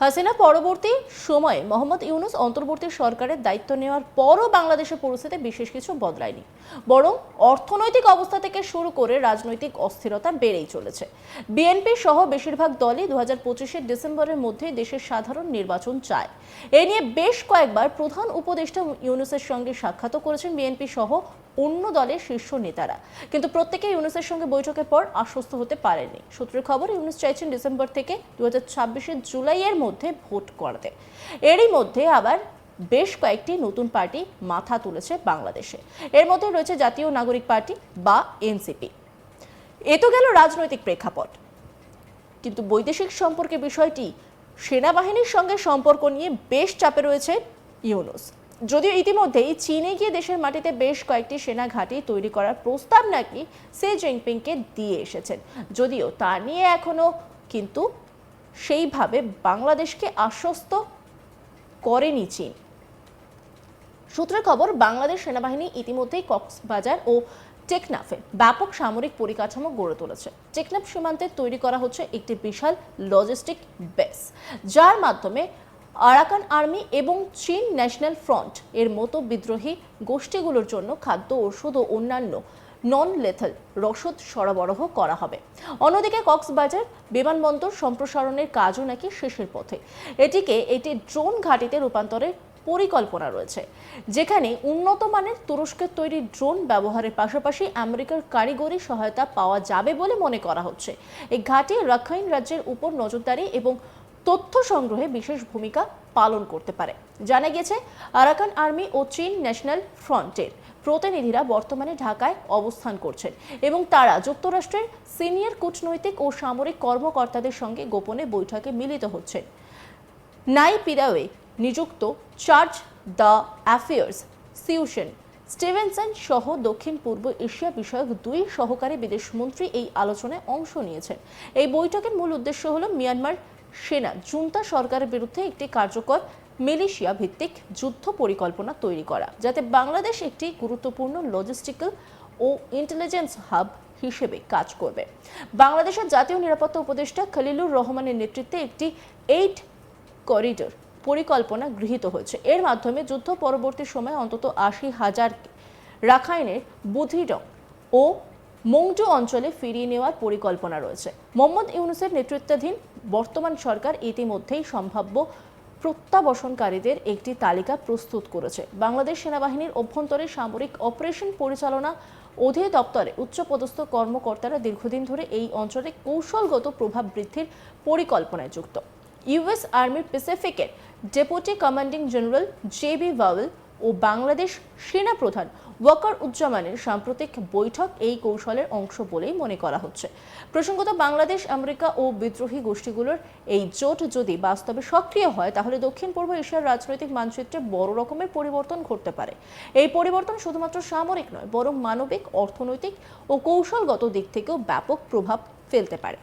হাসিনা পরবর্তী সময়ে মোহাম্মদ ইউনুস অন্তর্বর্তী সরকারের দায়িত্ব নেওয়ার পরও বাংলাদেশের পরিস্থিতি বিশেষ কিছু বদলায়নি। বরং অর্থনৈতিক অবস্থা থেকে শুরু করে রাজনৈতিক অস্থিরতা বেড়েই চলেছে। বিএনপি সহ বেশিরভাগ দলই দু হাজার ডিসেম্বরের মধ্যে দেশের সাধারণ নির্বাচন চায়। এ নিয়ে বেশ কয়েকবার প্রধান উপদেষ্টা ইউনুসের সঙ্গে সাক্ষাৎও করেছেন বিএনপি সহ অন্য দলের শীর্ষ নেতারা। কিন্তু প্রত্যেকে ইউনুসের সঙ্গে বৈঠকের পর আশ্বস্ত হতে পারেনি সূত্রের খবর, ইউনুস চাইছেন ডিসেম্বর থেকে দু হাজার ছাব্বিশের জুলাইয়ের মধ্যে ভোট করতে এরই মধ্যে আবার বেশ কয়েকটি নতুন পার্টি মাথা তুলেছে বাংলাদেশে। এর মধ্যে রয়েছে জাতীয় নাগরিক পার্টি বা এনসিপি। এ তো গেল রাজনৈতিক প্রেক্ষাপট। কিন্তু বৈদেশিক সম্পর্কে বিষয়টি, সেনাবাহিনীর সঙ্গে সম্পর্ক নিয়ে বেশ চাপে রয়েছে ইউনুস। যদিও ইতিমধ্যেই চীনে গিয়ে দেশের মাটিতে বেশ কয়েকটি সেনা ঘাঁটি তৈরি করার প্রস্তাব নাকি সি জিনপিংকে দিয়ে এসেছেন। যদিও তা নিয়ে এখনও কিন্তু সেইভাবে বাংলাদেশকে আশ্বস্ত করেনি চীন। সূত্রের খবর, বাংলাদেশ সেনাবাহিনী ইতিমধ্যেই কক্সবাজার ও টেকনাফে ব্যাপক সামরিক পরিকাঠামো গড়ে তুলেছে। টেকনাফ সীমান্তে তৈরি করা হচ্ছে একটি বিশাল লজিস্টিক বেস যার মাধ্যমে আরাকান আর্মি এবং চীন ন্যাশনাল ফ্রন্ট এর মতো বিদ্রোহী গোষ্ঠীগুলোর জন্য খাদ্য, ওষুধ ও অন্যান্য নন লেথাল রসদ সরবরাহ করা হবে। অন্যদিকে কক্সবাজার বিমানবন্দর সম্প্রসারণের কাজও নাকি শেষের পথে। এটিকে এটি ড্রোন ঘাঁটিতে রূপান্তরের পরিকল্পনা রয়েছে, যেখানে উন্নত মানের তুরস্কের তৈরি ড্রোন ব্যবহারের পাশাপাশি আমেরিকার কারিগরি সহায়তা পাওয়া যাবে বলে মনে করা হচ্ছে। এই ঘাঁটি রাখাইন রাজ্যের উপর নজরদারি এবং তথ্য সংগ্রহে বিশেষ ভূমিকা পালন করতে পারে। জানা গেছে আরাকান আর্মি ও চীন ন্যাশনাল ফ্রন্টের প্রতিনিধিরা বর্তমানে ঢাকায় অবস্থান করছেন এবং তারা যুক্তরাষ্ট্রের সিনিয়র কূটনৈতিক ও সামরিক কর্মকর্তাদের সঙ্গে গোপনে বৈঠকে মিলিত হচ্ছেন। নাই পিরাওয়ে নিযুক্ত চার্জ দ্য অ্যাফেয়ার্স সিউশন স্টিভেনসন সহ দক্ষিণ পূর্ব এশিয়া বিষয়ক দুই সহকারী বিদেশমন্ত্রী এই আলোচনায় অংশ নিয়েছেন। এই বৈঠকের মূল উদ্দেশ্য হল মিয়ানমার সেনা, জুন্তা সরকারের বিরুদ্ধে একটি কার্যকর মিলিশিয়া ভিত্তিক যুদ্ধ পরিকল্পনা তৈরি করা, যাতে বাংলাদেশ একটি গুরুত্বপূর্ণ লজিস্টিক্যাল ও ইন্টেলিজেন্স হাব হিসেবে কাজ করবে। বাংলাদেশের জাতীয় নিরাপত্তা উপদেষ্টা খলিলুর রহমানের নেতৃত্বে একটি এইট করিডোর পরিকল্পনা গৃহীত হয়েছে। এর মাধ্যমে যুদ্ধ পরবর্তী সময়ে অন্তত আশি হাজার রাখাইনের বুধিডং ও মংজু অঞ্চলে ফিরিয়ে নেওয়ার পরিকল্পনা রয়েছে। মোহাম্মদ ইউনুসের নেতৃত্বাধীন বর্তমান সরকার ইতিমধ্যেই সম্ভাব্য প্রত্যাবসনকারীদের একটি তালিকা প্রস্তুত করেছে। বাংলাদেশ সেনাবাহিনীর অভ্যন্তরে সামরিক অপারেশন পরিচালনা অধিদপ্তরে উচ্চপদস্থ কর্মকর্তারা দীর্ঘদিন ধরে এই অঞ্চলে কৌশলগত প্রভাব বৃদ্ধির পরিকল্পনায় যুক্ত। ইউএস আর্মির প্যাসিফিকের deputy commanding general J B ও বাংলাদেশ সেনা প্রধান ওয়াকার উজ্জামানের সাম্প্রতিক বৈঠক এই কৌশলের অংশ বলেই মনে করা হচ্ছে। প্রসঙ্গত বাংলাদেশ, আমেরিকা ও বিদ্রোহী গোষ্ঠীগুলোর এই জোট যদি বাস্তবে সক্রিয় হয়, তাহলে দক্ষিণ পূর্ব এশিয়ার রাজনৈতিক মানচিত্রে বড় রকমের পরিবর্তন ঘটতে পারে। এই পরিবর্তন শুধুমাত্র সামরিক নয়, বরং মানবিক, অর্থনৈতিক ও কৌশলগত দিক থেকেও ব্যাপক প্রভাব ফেলতে পারে।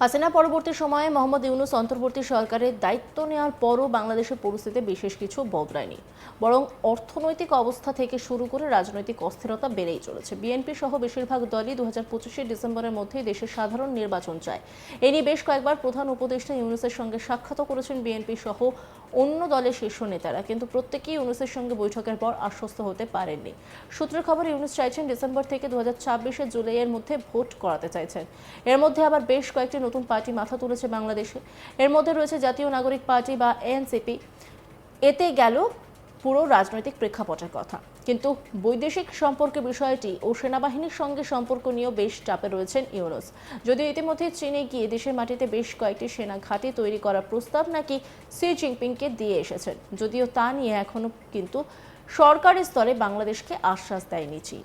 হাসিনা পরবর্তী সময়ে মোহাম্মদ ইউনুস অন্তর্বর্তী সরকারের দায়িত্ব নেওয়ার পরও বাংলাদেশের পরিস্থিতি বিশেষ কিছু বদলায়নি। বরং অর্থনৈতিক অবস্থা থেকে শুরু করে রাজনৈতিক অস্থিরতা বেড়েই চলেছে। বিএনপি সহ বেশিরভাগ দলই দু হাজার পঁচিশের ডিসেম্বরের মধ্যেই দেশের সাধারণ নির্বাচন চায়। এ নিয়ে বেশ কয়েকবার প্রধান উপদেষ্টা ইউনুসের সঙ্গে সাক্ষাৎও করেছেন বিএনপি সহ অন্য দলের শীর্ষ নেতারা। কিন্তু প্রত্যেকেই ইউনুসের সঙ্গে বৈঠকের পর আশ্বস্ত হতে পারেননি। সূত্রের খবর, ইউনুস চাইছেন ডিসেম্বর থেকে দু হাজার ছাব্বিশে জুলাইয়ের মধ্যে ভোট করাতে চাইছেন। এর মধ্যে আবার বেশ কয়েকটি নতুন পার্টি মাথা তুলেছে বাংলাদেশে। এর মধ্যে রয়েছে জাতীয় নাগরিক পার্টি বা এনসিপি। এতে গেল পুরো রাজনৈতিক প্রেক্ষাপটের কথা। কিন্তু বৈদেশিক সম্পর্কে বিষয়টি ও সেনাবাহিনীর সঙ্গে সম্পর্ক নিয়েও বেশ চাপে রয়েছেন ইউরোস যদিও ইতিমধ্যে চীনে গিয়ে দেশের মাটিতে বেশ কয়েকটি সেনা ঘাঁটি তৈরি করার প্রস্তাব নাকি সি জিনপিংকে দিয়ে এসেছেন, যদিও তা নিয়ে এখনও কিন্তু সরকারি স্তরে বাংলাদেশকে আশ্বাস দেয়নি চীন।